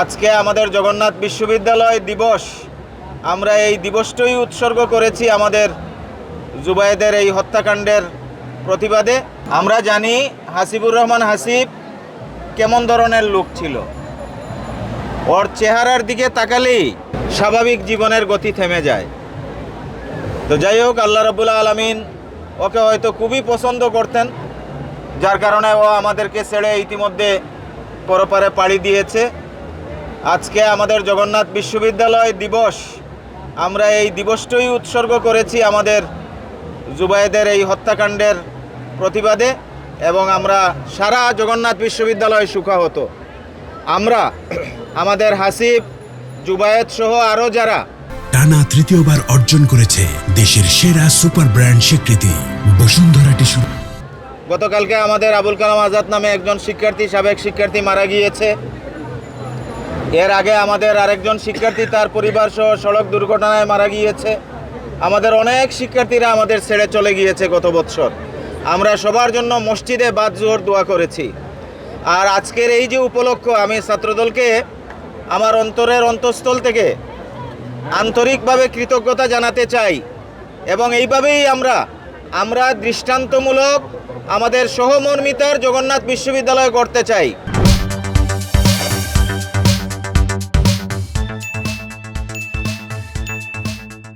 আজকে আমাদের জগন্নাথ বিশ্ববিদ্যালয় দিবস। আমরা এই দিবসটাই উৎসর্গ করেছি আমাদের জুবাইদের এই হত্যাকাণ্ডের প্রতিবাদে। আমরা জানি হাসিবুর রহমান হাসিব কেমন ধরনের লোক ছিল। ওর চেহারার দিকে তাকালেই স্বাভাবিক জীবনের গতি থেমে যায়। তো যাই হোক, আল্লাহ রবুল্লা আলমিন ওকে হয়তো খুবই পছন্দ করতেন, যার কারণে ও আমাদেরকে ছেড়ে ইতিমধ্যে পরপারে পাড়ি দিয়েছে। আজকে আমাদের জগন্নাথ বিশ্ববিদ্যালয় দিবস। আমরা এই দিবসটাই উৎসর্গ করেছি আমাদের জুবাইদের এই হত্যাকাণ্ডের প্রতিবাদে এবং আমরা সারা জগন্নাথ বিশ্ববিদ্যালয় সুখাহত। আমরা আমাদের হাসিব জুবায়েত সহ আরও যারা টানা তৃতীয়বার অর্জন করেছে দেশের সেরা সুপার ব্র্যান্ড স্বীকৃতি বসুন্ধরা টিস্যু। গতকালকে আমাদের আবুল কালাম আজাদ নামে একজন শিক্ষার্থী সাবেক শিক্ষার্থী মারা গিয়েছে। এর আগে আমাদের আরেকজন শিক্ষার্থী তার পরিবার সহ সড়ক দুর্ঘটনায় মারা গিয়েছে। আমাদের অনেক শিক্ষার্থীরা আমাদের ছেড়ে চলে গিয়েছে গত বছর আমরা সবার জন্য মসজিদে বাদ জোহর দোয়া করেছি। আর আজকের এই যে উপলক্ষ, আমি ছাত্রদলকে আমার অন্তরের অন্তঃস্থল থেকে আন্তরিকভাবে কৃতজ্ঞতা জানাতে চাই এবং এইভাবেই আমরা আমরা দৃষ্টান্তমূলক আমাদের সহমর্মিতার জগন্নাথ বিশ্ববিদ্যালয় করতে চাই।